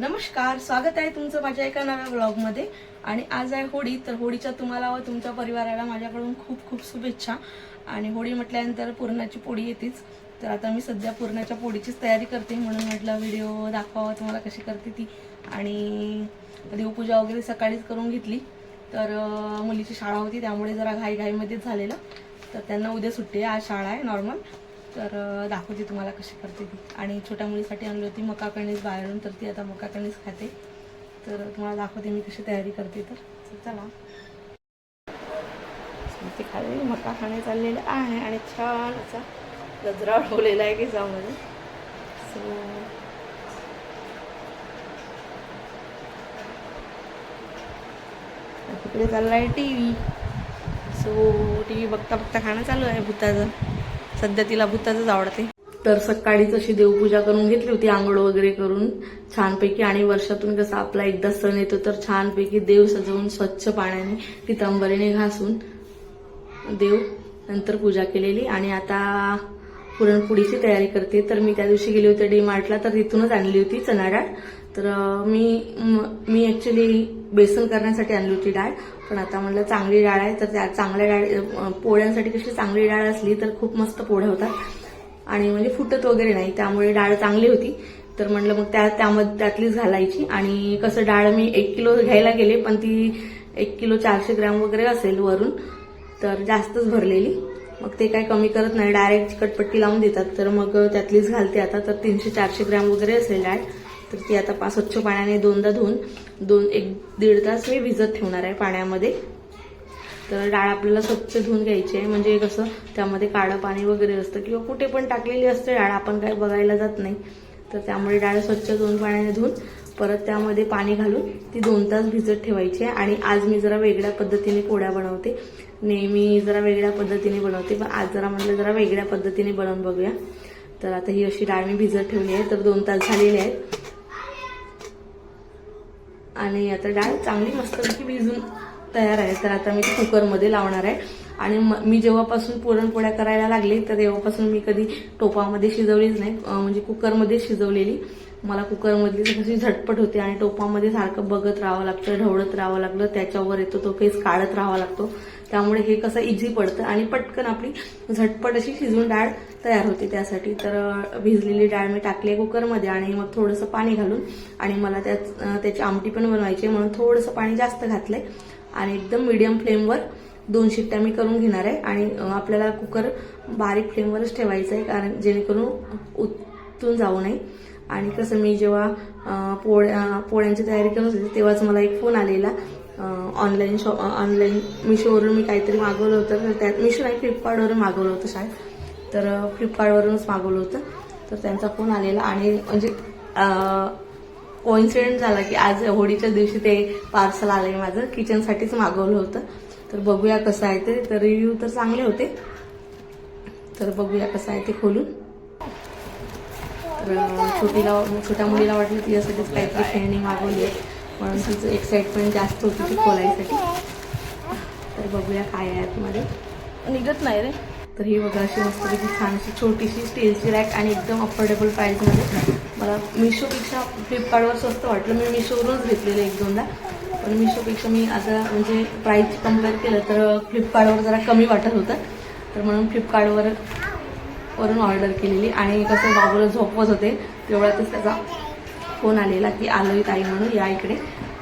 नमस्कार स्वागत आहे तुमचं माझ्या एका नव्या ब्लॉगमध्ये आणि आज आहे होळी तर होळीच्या तुम्हाला व तुमच्या परिवाराला माझ्याकडून खूप खूप शुभेच्छा. आणि होळी म्हटल्यानंतर पुरणाची पोळी येतेच. तर आता मी सध्या पुरणाच्या पोळीचीच तयारी करते म्हणून म्हटलं व्हिडिओ दाखवावा तुम्हाला कशी करते ती. आणि देवपूजा वगैरे सकाळीच करून घेतली. तर मुलीची शाळा होती त्यामुळे जरा घाईघाईमध्येच झालेलं. तर त्यांना उद्या सुट्टी आहे आज शाळा आहे नॉर्मल तर दाखवते तुम्हाला कशी करते ती. आणि छोट्या मुलीसाठी आणली होती मका कणीस बाहेरून तर ती आता मका कणीस खाते. तर तुम्हाला दाखवते मी कशी तयारी करते तर. चला. ती खाली मका खाणे चाललेलं आहे आणि छान असा गजरा ठेवलेला आहे केसामध्ये सो तिकडे चालला आहे TV. So TV बघता बघता खाणं चालू आहे भूताचं. सध्या तिला भूताचंच आवडते. तर सकाळीच अशी देवपूजा करून घेतली होती आंघोळ वगैरे करून छानपैकी आणि वर्षातून कसं आपला एकदा सण येतो तर छानपैकी देव सजवून स्वच्छ पाण्याने पितांबरीने घासून देव नंतर पूजा केलेली. आणि आता पुरणपोळीची तयारी करते. तर मी त्या दिवशी गेले होते डी मार्टला तर तिथूनच आणली होती चणा डाळ. तर मी मी ऍक्च्युली बेसन करण्यासाठी आणली होती डाळ. पण आता म्हणलं चांगली डाळ आहे तर त्या चांगल्या डाळ पोळ्यांसाठी कशी चांगली डाळ असली तर खूप मस्त पोळ्या होतात. आणि म्हणजे फुटत वगैरे नाही त्यामुळे डाळ चांगली होती. तर म्हणलं मग त्या त्यामध्ये त्यातलीच घालायची. आणि कसं डाळ मी एक किलो घ्यायला गेले पण ती एक किलो चारशे ग्रॅम वगैरे असेल वरून तर जास्तच भरलेली. मग ते काय कमी करत नाही. डायरेक्ट चिकटपट्टी लावून देतात. तर मग त्यातलीच घालते आता. तर तीनशे चारशे ग्रॅम वगैरे असेल डाळ. तर ती आता पा स्वच्छ पाण्याने दोनदा धुवून दोन एक दीड तास मी भिजत ठेवणार आहे पाण्यामध्ये. तर डाळ आपल्याला स्वच्छ धुवून घ्यायची आहे. म्हणजे कसं त्यामध्ये काळं पाणी वगैरे असतं किंवा कुठे पण टाकलेली असते डाळ आपण काय बघायला जात नाही. तर त्यामुळे डाळ स्वच्छ दोन पाण्याने धुवून परत त्यामध्ये पाणी घालून ती दोन तास भिजत ठेवायची आहे. आणि आज मी जरा वेगळ्या पद्धतीने पोळ्या बनवते. नेहमी जरा वेगळ्या पद्धतीने बनवते. पण आज जरा म्हटलं जरा वेगळ्या पद्धतीने बनवून बघूया. तर आता ही अशी डाळ मी भिजत ठेवली आहे. तर दोन तास झालेले आहेत. आणि आता डाळ चांगली मस्तपैकी भिजून तयार आहे. तर आता मी ती कुकरमध्ये लावणार आहे. आणि मी जेव्हापासून पुरणपोळ्या करायला लागले तर तेव्हापासून मी कधी टोपामध्ये शिजवलीच नाही. म्हणजे कुकरमध्ये शिजवलेली. मला कुकरमधली कशी झटपट होते आणि टोपामध्ये सारखं बघत राहावं लागतं ढवळत राहावं लागलं. त्याच्यावर येतो तो केस काढत राहावा लागतो. त्यामुळे हे कसं इझी पडतं. आणि पटकन आपली झटपट अशी शिजून डाळ तयार होते त्यासाठी. तर भिजलेली डाळ मी टाकली आहे कुकरमध्ये आणि मग थोडंसं पाणी घालून आणि मला त्यात त्याची आमटी पण बनवायची आहे म्हणून थोडंसं पाणी जास्त घातलंय. आणि एकदम मीडियम फ्लेमवर दोन शिट्ट्या मी करून घेणार आहे. आणि आपल्याला कुकर बारीक फ्लेमवरच ठेवायचं आहे कारण जेणेकरून उतून जाऊ नये. आणि कसं मी जेव्हा पोळ्या पोळ्यांची तयारी करत होते तेव्हाच मला एक फोन आलेला. ऑनलाईन शॉ ऑनलाईन मिशोवरून मी काहीतरी मागवलं होतं. तर त्यात मिशो नाही फ्लिपकार्टवरून मागवलं होतं शाळेत. तर फ्लिपकार्टवरूनच मागवलं होतं. तर त्यांचा फोन आलेला आणि म्हणजे कोइन्सिडेंट झाला की आज होळीच्या दिवशी ते पार्सल आलं आहे माझं किचनसाठीच मागवलं होतं. तर बघूया कसं आहे ते. तर रिव्ह्यू तर चांगले होते. तर बघूया कसं आहे ते खोलून. तर छोटीला छोट्या मुलीला वाटलं तिच्यासाठीच काहीतरी खेळणी मागवली आहे. म्हणून तिचं एक्साइटमेंट जास्त होती ती खोलायसाठी. तर बघूया काय आहे आतमध्ये. निघत नाही रे. तर ही बघा अशी मस्तपैकी छान अशी छोटीशी स्टीलची रॅक आणि एकदम अफोर्डेबल प्राईसमध्ये मला मिशोपेक्षा फ्लिपकार्टवर स्वस्त वाटलं. मी मिशोवरूनच घेतलेलं एक दोनदा. पण मिशोपेक्षा मी आता म्हणजे प्राईस कंपेअर केलं तर फ्लिपकार्टवर जरा कमी वाटत होतं. तर म्हणून फ्लिपकार्टवर वरून ऑर्डर केलेली. आणि कसं बाबूला झोपवत होते तेवढ्यातच त्याचा फोन आलेला की आलं ताई म्हणून या इकडे.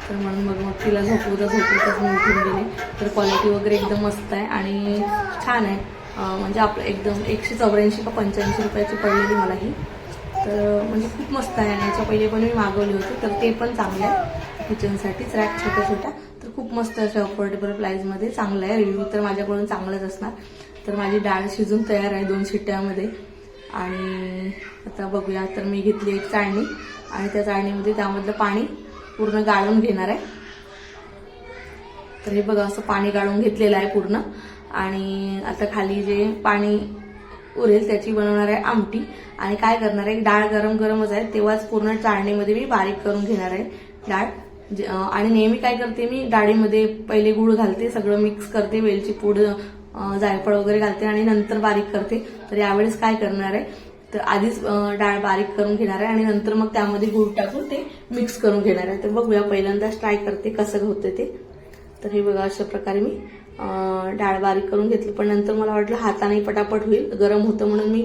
तर म्हणून मग मग तिला झोपवता झोपवताच मी उठून गेले तर क्वालिटी वगैरे एकदम मस्त आहे आणि छान आहे. म्हणजे आपलं एकदम एकशे चौऱ्याऐंशी का पंच्याऐंशी रुपयाची पडलेली मला ही. तर म्हणजे खूप मस्त आहे आणि याच्या पहिले पण मी मागवली होती तर ते पण चांगलं आहे किचनसाठीच रॅक छोट्या छोट्या. तर खूप मस्त अशा अफोर्डेबल प्राईजमध्ये चांगलं आहे. रिव्ह्यू तर माझ्याकडून चांगलंच असणार. तर माझी डाळ शिजून तयार आहे दोन शिट्ट्यामध्ये. आणि आता बघूया तर मी घेतली एक चाळणी. आणि त्या चाळणीमध्ये त्यामधलं पाणी पूर्ण गाळून घेणार आहे. तर हे बघा असं पाणी गाळून घेतलेलं आहे पूर्ण. आणि आता खाली जे पाणी उरेल त्याची बनवणार आहे आमटी. आणि काय करणार आहे डाळ गरम गरमच आहे तेव्हाच पूर्ण चाळणीमध्ये मी बारीक करून घेणार आहे डाळ. आणि नेहमी काय करते मी डाळीमध्ये पहिले गुळ घालते सगळं मिक्स करते वेलची पूड जायफळ वगैरे घालते आणि नंतर बारीक करते. तर यावेळेस काय करणार आहे तर आधीच डाळ बारीक करून घेणार आहे आणि नंतर मग त्यामध्ये गुळ टाकून ते मिक्स करून घेणार आहे. तर बघूया पहिल्यांदाच ट्राय करते कसं होतं ते. तर हे बघा अशा प्रकारे मी डाळ बारीक करून घेतली. पण नंतर मला वाटलं हाताने पटापट होईल. गरम होतं म्हणून मी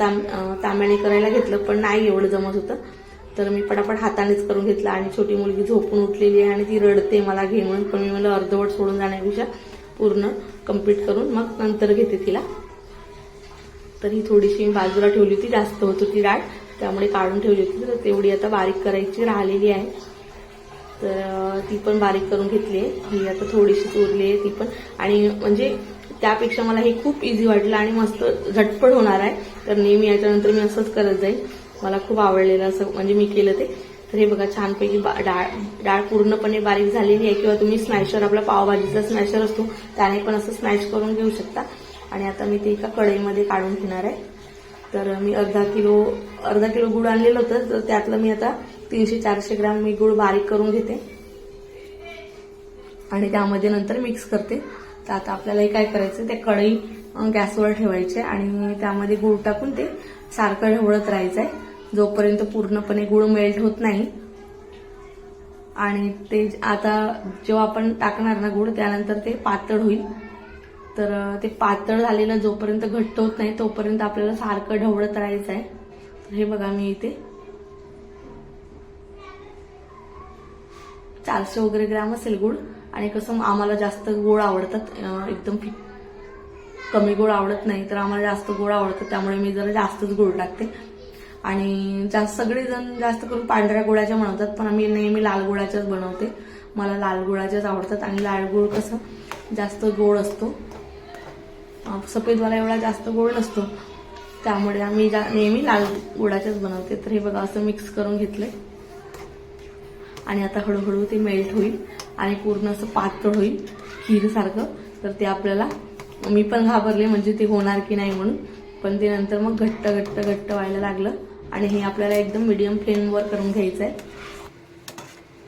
ताम तांब्याने करायला घेतलं पण नाही एवढं जमत होतं. तर मी पटापट हातानेच करून घेतलं आणि छोटी मुलगी झोपून उठलेली आहे आणि ती रडते मला घे म्हणून. पण मी मला अर्धवट सोडून जाण्यापेक्षा पूर्ण कंप्लीट करून मग नंतर घेते तिला. तर ही थोडीशी मी बाजूला ठेवली होती जास्त होत होती डाळ त्यामुळे काढून ठेवली होती तर तेवढी आता बारीक करायची राहिलेली आहे. तर ती पण बारीक करून घेतली आहे. ही आता थोडीशी उरली आहे ती पण. आणि म्हणजे त्यापेक्षा मला हे खूप इझी वाटलं आणि मस्त झटपट होणार आहे. तर नेहमी याच्यानंतर मी असंच करत जाईल मला खूप आवडलेलं असं म्हणजे मी केलं ते. तर हे बघा छानपैकी बा- डाळ डाळ पूर्णपणे बारीक झालेली आहे. किंवा तुम्ही स्मॅशर आपला पावभाजीचा स्मॅशर असतो त्याने पण असं स्मॅश करून घेऊ शकता. आणि आता मी ते एका कढईमध्ये काढून घेणार आहे. तर मी अर्धा किलो अर्धा किलो गुळ आणलेलं होतं तर त्यातलं मी आता तीनशे चारशे ग्राम मी गुळ बारीक करून घेते. आणि त्यामध्ये नंतर मिक्स करते. तर आता आपल्याला हे काय करायचं ते कढई गॅसवर ठेवायचे आणि त्यामध्ये गुळ टाकून ते सारखं ढवळत राहायचं आहे जोपर्यंत पूर्णपणे गुळ मेल्ट होत नाही. आणि ते आता जेव्हा आपण टाकणार ना गुळ त्यानंतर ते पातळ होईल. तर ते पातळ झालेलं जोपर्यंत घट्ट होत नाही तोपर्यंत आपल्याला सारखं ढवळत राहायचं आहे हे बघा मी इथे. चारशे वगैरे ग्रॅम असेल गुळ. आणि कसं आम्हाला जास्त गोड आवडतात एकदम कमी गोड आवडत नाही तर आम्हाला जास्त गोड आवडतं त्यामुळे मी जरा जास्तच गोड टाकते. आणि जास्त सगळेजण जास्त करून पांढऱ्या गुळाच्या बनवतात पण आम्ही नेहमी लाल गुळाच्याच बनवते. मला लाल गुळाच्याच आवडतात. आणि लाल गुळ कसं जास्त गोड असतो. सफेदवाला एवढा जास्त गोड नसतो. त्यामुळे आम्ही जा- नेहमी लाल गुडाच्याच बनवते. तर हे बघा असं मिक्स करून घेतले आणि आता हळूहळू ते मेल्ट होईल आणि पूर्ण असं पातळ होईल खीरसारखं. तर ते आपल्याला मी पण घाबरले म्हणजे ते होणार की नाही म्हणून. पण ते नंतर मग घट्ट घट्ट घट्ट व्हायला लागलं. आणि हे आपल्याला एकदम मिडियम फ्लेमवर करून घ्यायचं आहे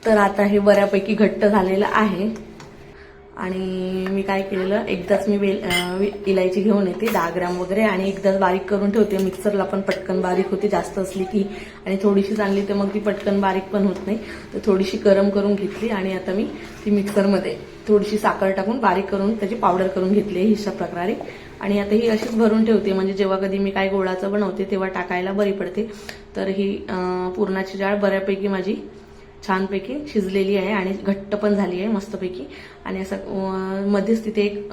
तर आता हे बऱ्यापैकी घट्ट झालेलं आहे. आणि मी काय केलेलं एकदाच मी वेल इलायची घेऊन येते दहा ग्राम वगैरे आणि एकदाच बारीक करून ठेवते. मिक्सरला पण पटकन बारीक होते जास्त असली की आणि थोडीशी चांगली तर मग ती पटकन बारीक पण होत नाही. तर थोडीशी गरम करून घेतली आणि आता मी ती मिक्सरमध्ये थोडीशी साखर टाकून बारीक करून त्याची पावडर करून घेतली आहे हिशा प्रकारे. आणि आता ही अशीच भरून ठेवते म्हणजे जेव्हा कधी मी काय गोळाचं बनवते तेव्हा टाकायला बरी पडते. तर ही पुरणाची डाळ बऱ्यापैकी माझी छानपैकी शिजलेली आहे आणि घट्ट पण झाली आहे मस्तपैकी. आणि असं मध्येच तिथे एक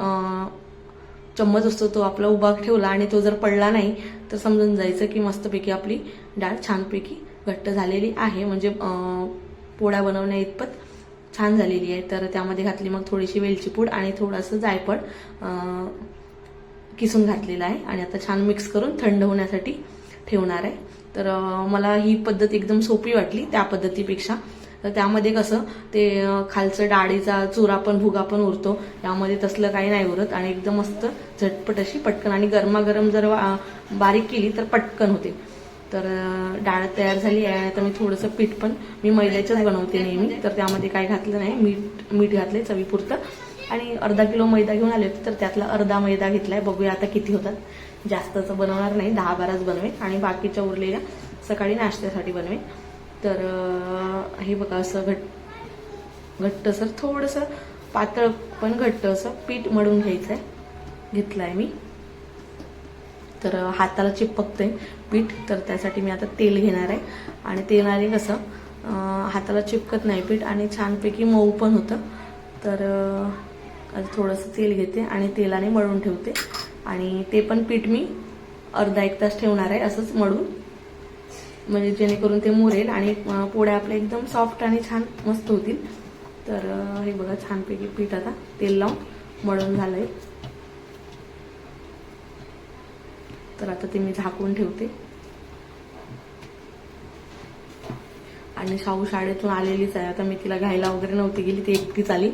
चम्मच असतो तो आपला उभा ठेवला आणि तो जर पडला नाही तर समजून जायचं की मस्तपैकी आपली डाळ छानपैकी घट्ट झालेली आहे. म्हणजे पोळ्या बनवण्या इतपत छान झालेली आहे. तर त्यामध्ये घातली मग थोडीशी वेलची पूड आणि थोडंसं जायफळ किसून घातलेला आहे. आणि आता छान मिक्स करून थंड होण्यासाठी ठेवणार आहे. तर मला ही पद्धत एकदम सोपी वाटली त्या पद्धतीपेक्षा. तर त्यामध्ये कसं ते खालचं डाळीचा चुरा पण भुगा पण उरतो. यामध्ये तसलं काही नाही उरत आणि एकदम मस्त झटपट अशी पटकन आणि गरमागरम जर बारीक केली तर पटकन होते. तर डाळ तयार झाली आहे. आता मी थोडंसं पीठ पण मी मैद्याचंच बनवते नेहमी. तर त्यामध्ये काय घातलं नाही. मीठ मीठ घातले चवीपुरतं. आणि अर्धा किलो मैदा घेऊन आले होते तर त्यातला अर्धा मैदा घेतलाय. बघूया आता किती होतात. जास्तचं बनवणार नाही दहा बाराच बनवेन आणि बाकीच्या उरलेल्या सकाळी नाश्त्यासाठी बनवेन. तर हे बघा असं घट घट्ट सर थोडंसं पातळ पण घट्ट असं पीठ मळून घ्यायचं आहे घेतलं आहे मी. तर हाताला चिपकतंय पीठ तर त्यासाठी मी आता तेल घेणार आहे. आणि तेलाने कसं हाताला चिपकत नाही पीठ आणि छानपैकी मऊ पण होतं. तर आता थोडंसं तेल घेते आणि तेलाने मळून ठेवते. आणि ते पण पीठ मी अर्धा एक तास ठेवणार आहे असंच मळून. म्हणजे जेणेकरून ते मुरेल आणि पोळ्या आपल्या एकदम सॉफ्ट आणि छान मस्त होतील. तर हे बघा छानपैकी पीठ आता तेल लावून मळून झालंय. तर आता ते मी झाकून ठेवते. आणि शाहू शाळेतून आलेलीच आहे. आता मी तिला घ्यायला वगैरे नव्हती गेली ती एकटीच आली.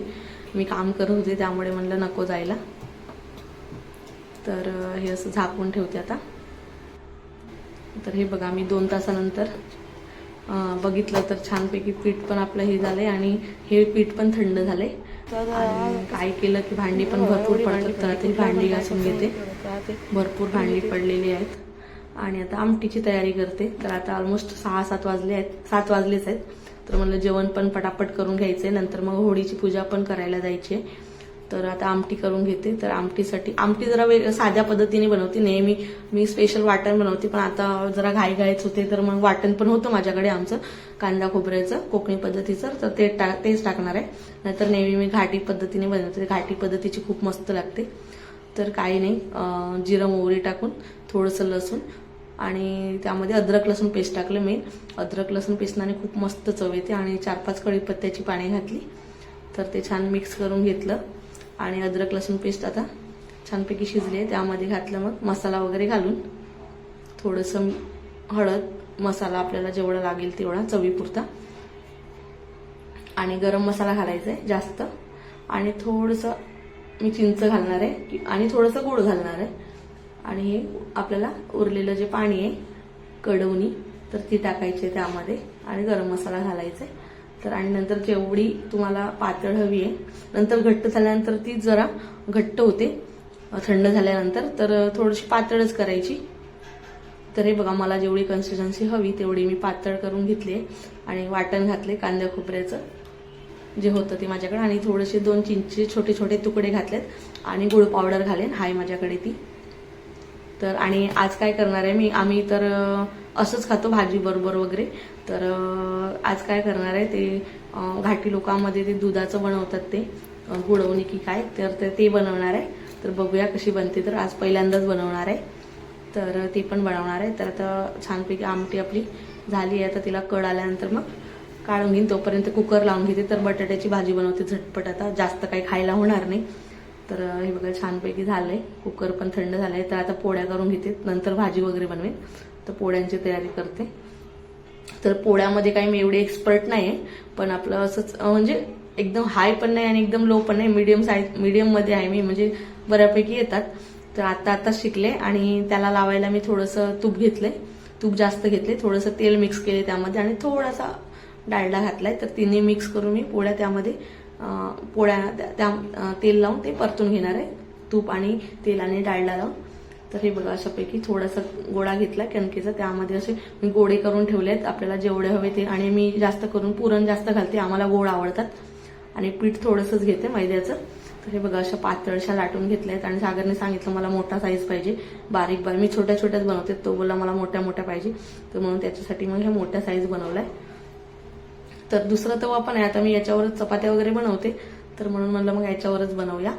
मी काम करत होते त्यामुळे म्हणलं नको जायला. तर हे असं झाकून ठेवते आता. तर हे बघा मी दोन तासानंतर बघितलं तर छानपैकी पीठ पण आपलं हे झालंय आणि हे पीठ पण थंड झालंय. काय केलं की भांडी पण भरपूर पडतात तर ती भांडी घासून घेते. भरपूर भांडी पडलेली आहेत. आणि आता आमटीची तयारी करते. तर आता ऑलमोस्ट सहा सात वाजले आहेत. सात वाजलेच आहेत. तर म्हणलं जेवण पण पटापट करून घ्यायचंय. नंतर मग होळीची पूजा पण करायला जायची आहे. तर आता आमटी करून घेते. तर आमटीसाठी आमटी जरा वेग साध्या पद्धतीने बनवते. नेहमी मी स्पेशल वाटण बनवते पण आता जरा घाई घाईच होते तर मग वाटण पण होतं माझ्याकडे आमचं कांदा खोबऱ्याचं कोकणी पद्धतीचं तर ते टा तेच टाकणार आहे. नाहीतर नेहमी मी घाटी पद्धतीने बनवते. घाटी पद्धतीची खूप मस्त लागते. तर काही नाही जिरं मोहरी टाकून थोडंसं लसूण आणि त्यामध्ये अद्रक लसूण पेस्ट टाकलं मेन अद्रक लसूण पेस्टनाने खूप मस्त चव येते आणि चार पाच कढीपत्त्याची पाणी घातली. तर ते छान मिक्स करून घेतलं. आणि अद्रक लसूण पेस्ट आता छानपैकी शिजले त्यामध्ये घातलं मग मसाला वगैरे घालून थोडंसं हळद मसाला आपल्याला जेवढा लागेल तेवढा चवीपुरता. आणि गरम मसाला घालायचा आहे जास्त. आणि थोडंसं मी चिंच घालणार आहे आणि थोडंसं गोड घालणार आहे. आणि हे आपल्याला उरलेलं जे पाणी आहे कडवणी तर ती टाकायची आहे त्यामध्ये. आणि गरम मसाला घालायचा आहे. तर आणि नंतर जेवढी तुम्हाला पातळ हवी आहे. नंतर घट्ट झाल्यानंतर ती जरा घट्ट होते. थंड झाल्यानंतर तर थोडीशी पातळच करायची. तर हे बघा मला जेवढी कन्सिस्टन्सी हवी तेवढी मी पातळ करून घेतली आहे. आणि वाटण घातले कांद्या खोबऱ्याचं जे होतं ते माझ्याकडे. आणि थोडेसे दोन चिंचचे छोटे छोटे तुकडे घातलेत. आणि गुळ पावडर घालेन. हाय माझ्याकडे ती. तर आणि आज काय करणार आहे मी? आम्ही तर असंच खातो भाजी बरोबर वगैरे. तर आज काय करणार आहे ते घाटी लोकांमध्ये ते दुधाचं बनवतात ते अं, गुळवणी की काय तर ते- ते बनवणार आहे. तर बघूया कशी बनते. तर आज पहिल्यांदाच बनवणार आहे. तर ते पण बनवणार आहे. तर आता छानपैकी आमटी आपली झाली आहे. आता तिला कड आल्यानंतर मग काढून घेईन. तोपर्यंत कुकर लावून घेते. तर बटाट्याची भाजी बनवते झटपट आता. जास्त काही खायला होणार नाही. तर हे बघा छानपैकी झालंय. कुकर पण थंड झालंय. तर आता पोळ्या करून घेते. नंतर भाजी वगैरे बनवेन. तर पोळ्यांची तयारी करते. तर पोळ्यामध्ये काही मी एवढे एक्सपर्ट नाही आहे पण आपलं असंच म्हणजे एकदम हाय पण नाही आणि एकदम लो पण नाही. मीडियम साईज मीडियममध्ये आहे मी. म्हणजे बऱ्यापैकी येतात. तर आता आता शिकले आणि त्याला लावायला मी थोडंसं तूप घेतलंय. तूप जास्त घेतले थोडंसं तेल मिक्स केले त्यामध्ये आणि थोडासा डाळडा घातलाय. तर तिन्ही मिक्स करून मी पोळ्या त्यामध्ये पोळ्या त्या- त्या तेल लावून ते परतून घेणार आहे. तूप आणि तेल आणि लावून. तर हे बघा अशापैकी थोडासा गोळा घेतला कणकेचा. त्यामध्ये असे मी गोळे करून ठेवले आहेत आपल्याला जेवढे हवे ते आणि मी जास्त करून पुरण जास्त घालते. आम्हाला गोड आवडतात. आणि पीठ थोडंसंच घेते मैद्याचं. तर हे बघा अशा पातळशा लाटून घेतल्या आहेत आणि सागरने सांगितलं मला मोठा साईज पाहिजे. बारीक बारीक मी छोट्या छोट्याच बनवते. तो बोला मला मोठ्या मोठ्या पाहिजे. तर म्हणून त्याच्यासाठी मग ह्या मोठ्या साईज बनवलाय. तर दुसरा तवा पण आहे. आता मी याच्यावरच चपात्या वगैरे बनवते. तर म्हणून म्हणलं मग याच्यावरच बनवूया.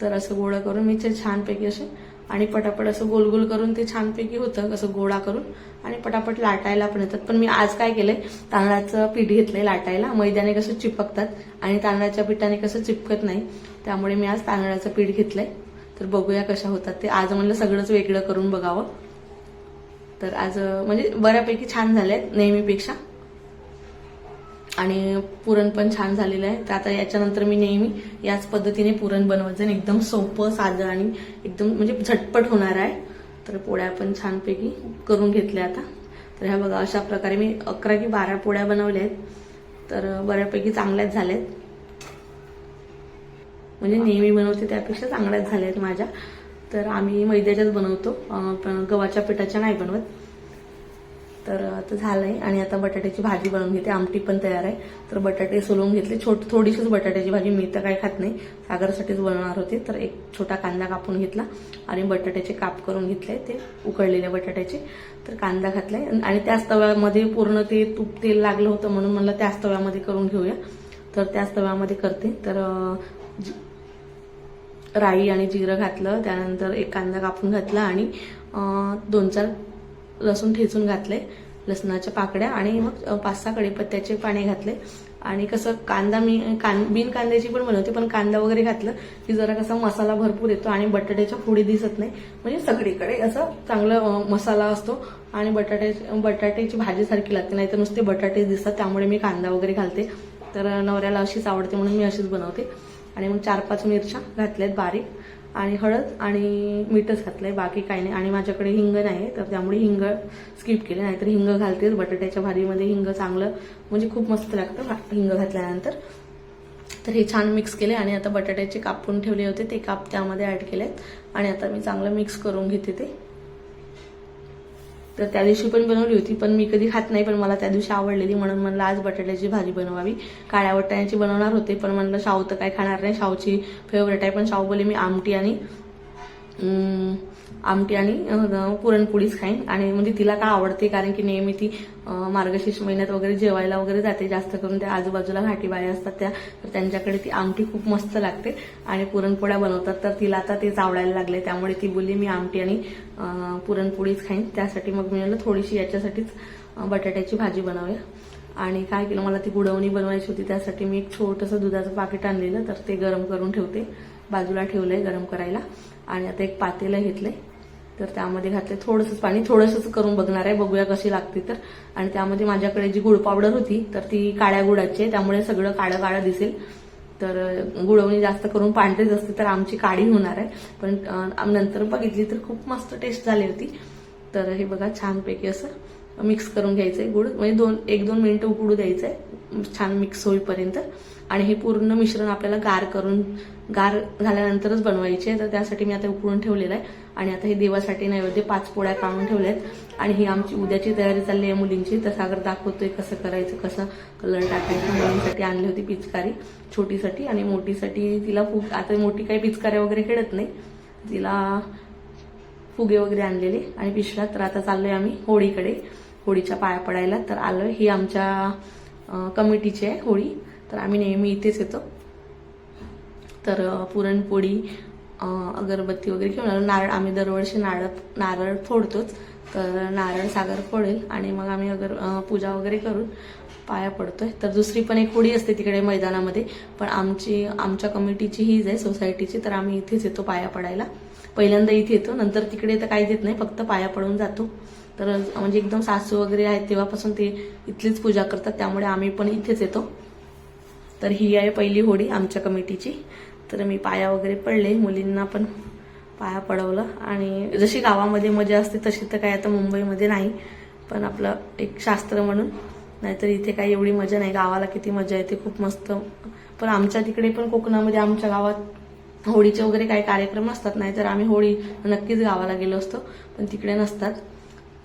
तर असं गोळा करून मी ते छानपैकी असे आणि पटापट असं गोल गोल करून ते छानपैकी होतं असं गोळा करून. आणि पटापट लाटायला पण येतात. पण मी आज काय केलंय तांदळाचं पीठ घेतलंय लाटायला. मैद्याने कसं चिपकतात आणि तांदळाच्या पिठाने कसं चिपकत नाही त्यामुळे मी आज तांदळाचं पीठ घेतलंय. तर बघूया कशा होतात ते. आज म्हणलं सगळंच वेगळं करून बघावं. तर आज म्हणजे बऱ्यापैकी छान झाले नेहमीपेक्षा. आणि पुरण पण छान झालेलं आहे. तर आता याच्यानंतर मी नेहमी याच पद्धतीने पुरण बनवत जाईन एकदम सोपं साधं आणि एकदम म्हणजे झटपट होणार आहे. तर पोळ्या पण छानपैकी करून घेतल्या आता. तर ह्या बघा अशा प्रकारे मी अकरा की बारा पोळ्या बनवल्या आहेत. तर बऱ्यापैकी चांगल्याच झाल्यात. म्हणजे नेहमी बनवते त्यापेक्षा चांगल्याच झाल्या आहेत माझ्या. तर आम्ही मैद्याच्याच बनवतो. पण गव्हाच्या पिठाच्या नाही बनवत. तर आता झालंय. आणि आता बटाट्याची भाजी बनवून घेते. आमटी पण तयार आहे. तर बटाटे सोलवून घेतले. छोट थोडीशीच बटाट्याची भाजी मी तर काय खात नाही. सागरसाठीच बनवणार होते. तर एक छोटा कांदा कापून घेतला. आणि बटाट्याचे काप करून घेतले ते उकळलेले बटाट्याचे. तर कांदा घातलाय. आणि त्याच तव्यामध्ये पूर्ण ते तूप तेल लागलं होतं म्हणून म्हणलं त्याच तव्यामध्ये करून घेऊया. तर त्याच तव्यामध्ये करते. तर राई आणि जिरं घातलं. त्यानंतर एक कांदा कापून घातला. आणि दोन चार लसूण ठेचून घातले लसणाच्या पाकड्या आणि मग पाच सहा कढीपत्त्याचे पाणी घातले. आणि कसं कांदा मी कां बिन कांद्याची पण बनवते पण कांदा वगैरे घातलं की जरा कसा मसाला भरपूर येतो आणि बटाट्याच्या फोडी दिसत नाही. म्हणजे सगळीकडे असं चांगलं मसाला असतो आणि बटाट्याची बटाट्याची भाजी सारखी लागते नाही तर नुसते बटाटे दिसतात. त्यामुळे मी कांदा वगैरे घालते. तर नवऱ्याला अशीच आवडते म्हणून मी अशीच बनवते. आणि मग चार पाच मिरच्या घातल्यात बारीक. आणि हळद आणि मीठच घातलंय बाकी काही नाही. आणि माझ्याकडे हिंग नाही तर त्यामुळे हिंग स्किप केले. नाहीतर हिंग घालतेच बटाट्याच्या भाजीमध्ये हिंग चांगलं म्हणजे खूप मस्त लागतं हिंग घातल्यानंतर. तर हे छान मिक्स केले आणि आता बटाट्याचे कापून ठेवले होते ते काप त्यामध्ये ऍड आहेत आणि आता मी चांगलं मिक्स करून घेते ते. तर त्या दिवशी पण बनवली होती पण मी कधी खात नाही पण मला त्या दिवशी आवडलेली म्हणून म्हणलं आज बटाट्याची भाजी बनवावी. काळ्या वाटाण्याची बनवणार होते पण म्हणलं शाहू तर काय खाणार नाही. शाहूची फेवरेट आहे पण शाहू बोले मी आमटी आणि आमटी आणि पुरणपोळीच खाईन. आणि म्हणजे तिला का आवडते? कारण की नेहमी ती मार्गशीर्ष महिन्यात वगैरे जेवायला वगैरे जाते जास्त करून. त्या आजूबाजूला घाटी बाया असतात त्या. तर त्यांच्याकडे ती आमटी खूप मस्त लागते. आणि पुरणपोळ्या बनवतात. तर तिला आता तेच आवडायला लागले त्यामुळे ती बोलली मी आमटी आणि पुरणपोळीच खाईन. त्यासाठी मग मी थोडीशी याच्यासाठीच बटाट्याची भाजी बनवूया. आणि काय केलं मला ती गुडवणी बनवायची होती. त्यासाठी मी एक छोटंसं दुधाचं पाकिट आणलेलं. तर ते गरम करून ठेवते. बाजूला ठेवलंय गरम करायला. आणि आता एक पातेलं घेतलंय. तर त्यामध्ये घातले थोडंसंच पाणी. थोडंसंच करून बघणार आहे. बघूया कशी लागते तर. आणि त्यामध्ये माझ्याकडे जी गुळ पावडर होती तर ती काळ्या गुळाची आहे. त्यामुळे सगळं काळं काळं दिसेल. तर गुळवणी जास्त करून पांढरीच असते तर आमची काळी होणार आहे. पण नंतर बघितली तर खूप मस्त टेस्ट झाली होती. तर हे बघा छानपैकी असं मिक्स करून घ्यायचंय गुळ. म्हणजे दोन एक दोन मिनिटं उकडू द्यायचंय. छान मिक्स होईपर्यंत. आणि हे पूर्ण मिश्रण आपल्याला गार करून गार झाल्यानंतरच बनवायचे तर त्यासाठी मी आता उकळून ठेवलेलं आहे. आणि आता हे देवासाठी नैवेद्य पाच पोळ्या काढून ठेवल्या आहेत आणि ही आमची उद्याची तयारी चालली आहे मुलींची. तर सागर दाखवतोय कसं करायचं कसं कलर टाकायचं. मुलींसाठी आणली होती पिचकारी छोटीसाठी आणि मोठीसाठी. तिला फुग आता मोठी काही पिचकाऱ्या वगैरे खेळत नाही. तिला फुगे वगैरे आणलेले. आणि पिशव्या तर आता चाललोय आम्ही होळीकडे होळीच्या पाया पडायला. तर आलोय. ही आमच्या कमिटीची आहे होळी. तर आम्ही नेहमी इथेच येतो. तर पुरणपोळी अगरबत्ती वगैरे घेऊन नारळ आम्ही दरवर्षी नारळ नारळ फोडतोच. तर नारळ सागर फोडेल आणि मग आम्ही अगर पूजा वगैरे करून पाया पडतोय. तर दुसरी पण एक होडी असते तिकडे मैदानामध्ये पण आमची आमच्या कमिटीची हीच आहे सोसायटीची. तर आम्ही इथेच येतो पाया पडायला. पहिल्यांदा इथे येतो नंतर तिकडे तर काहीच येत नाही फक्त पाया पडून जातो. तर म्हणजे एकदम सासू वगैरे आहेत तेव्हापासून ते इथलीच पूजा करतात त्यामुळे आम्ही पण इथेच येतो. तर ही आहे पहिली होळी आमच्या कमिटीची. तर मी पाया वगैरे पडले मुलींना पण पाया पडवलं. आणि जशी गावामध्ये मजा असते तशी तर काही आता मुंबईमध्ये नाही. पण आपलं एक शास्त्र म्हणून नाहीतर इथे काही एवढी मजा नाही. गावाला किती मजा येते खूप मस्त. पण आमच्या तिकडे पण कोकणामध्ये आमच्या गावात होळीचे वगैरे काही कार्यक्रम असतात नाहीतर आम्ही होळी नक्कीच गावाला गेलो असतो पण तिकडे नसतात.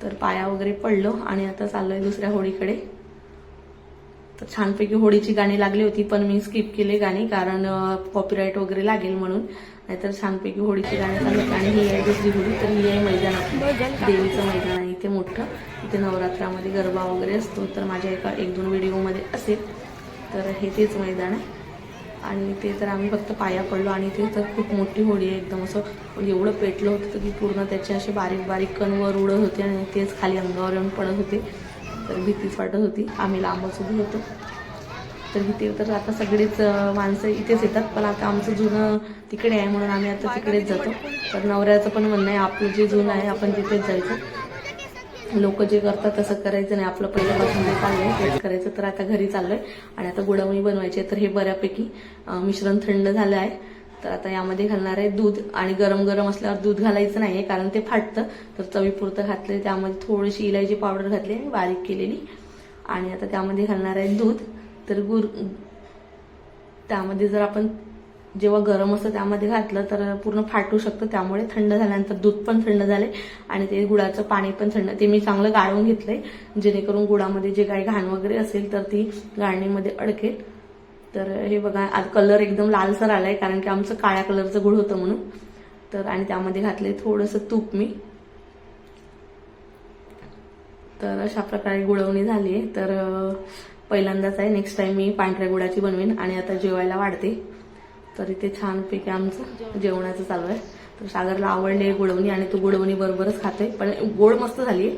तर पाया वगैरे पडलो आणि आता चाललोय दुसऱ्या होळीकडे. तर छानपैकी होळीची गाणी लागली होती पण मी स्किप केले गाणी कारण कॉपीराईट वगैरे लागेल म्हणून. नाहीतर छानपैकी होळीची गाणी चालू आणि ही आहे दुसरी होळी तर ही आहे मैदानात देवीचं मैदान आहे इथे मोठं. इथे नवरात्रामध्ये गरबा वगैरे असतो तर माझ्या एका एक दोन व्हिडिओमध्ये असेल. तर हे तेच मैदान आहे. आणि ते तर आम्ही फक्त पाया पडलो आणि ते तर खूप मोठी होळी आहे. एकदम असं एवढं पेटलं होतं की पूर्ण त्याचे असे बारीक बारीक कणवर उडत होते आणि तेच खाली अंगावर येऊन पडत होते. तर भीतीच वाटत होती. आम्ही लांबच उभी होतो. तर इथे तर आता सगळेच माणसं इथेच येतात. पण आता आमचं जुनं तिकडे आहे म्हणून आम्ही आता तिकडेच जातो. तर नवऱ्याचं पण म्हणणं आहे आपलं जे जुनं आहे आपण तिथेच जायचं. लोक जे करतात तसं करायचं नाही. आपलं पहिल्यापासून जे म्हणजे चाललंय तेच करायचं. तर आता घरी चाललोय. आणि आता गुडावणी बनवायची आहे. तर हे बऱ्यापैकी मिश्रण थंड झालं आहे. तर आता यामध्ये घालणार आहे दूध आणि गरम गरम असल्यावर दूध घालायचं नाहीये कारण ते फाटतं. तर चवीपुरतं घातलंय. त्यामध्ये थोडीशी इलायची पावडर घातली आहे बारीक केलेली. आणि आता त्यामध्ये घालणार आहे दूध. तर गुर त्यामध्ये जर आपण जेव्हा गरम असतं त्यामध्ये घातलं तर पूर्ण फाटू शकतं. त्यामुळे थंड झाल्यानंतर दूध पण थंड झाले आणि ते गुळाचं पाणी पण थंड. ते मी चांगलं गाळून घेतलंय. जेणेकरून गुळामध्ये जे काही घाण वगैरे असेल तर ती गाळणीमध्ये अडकेल. तर हे बघा आज कलर एकदम लालसर आलाय कारण की आमचं काळ्या कलरचं गुळ होतं म्हणून. तर आणि त्यामध्ये घातले थोडंसं तूप मी. तर अशा प्रकारे गुळवणी झाली आहे. तर पहिल्यांदाच आहे. नेक्स्ट टाइम मी पांढऱ्या गुळाची बनवेन आणि आता जेवायला वाढते. तर इथे छानपैकी आमचं जेवणाचं चालू आहे. तर सागरला आवडले गुळवणी आणि तो गुळवणी बरोबरच खाते पण गोड मस्त झाली आहे.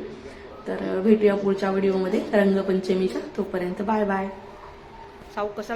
तर भेटूया पुढच्या व्हिडिओमध्ये रंगपंचमीच्या तोपर्यंत बाय बाय. साऊ कसा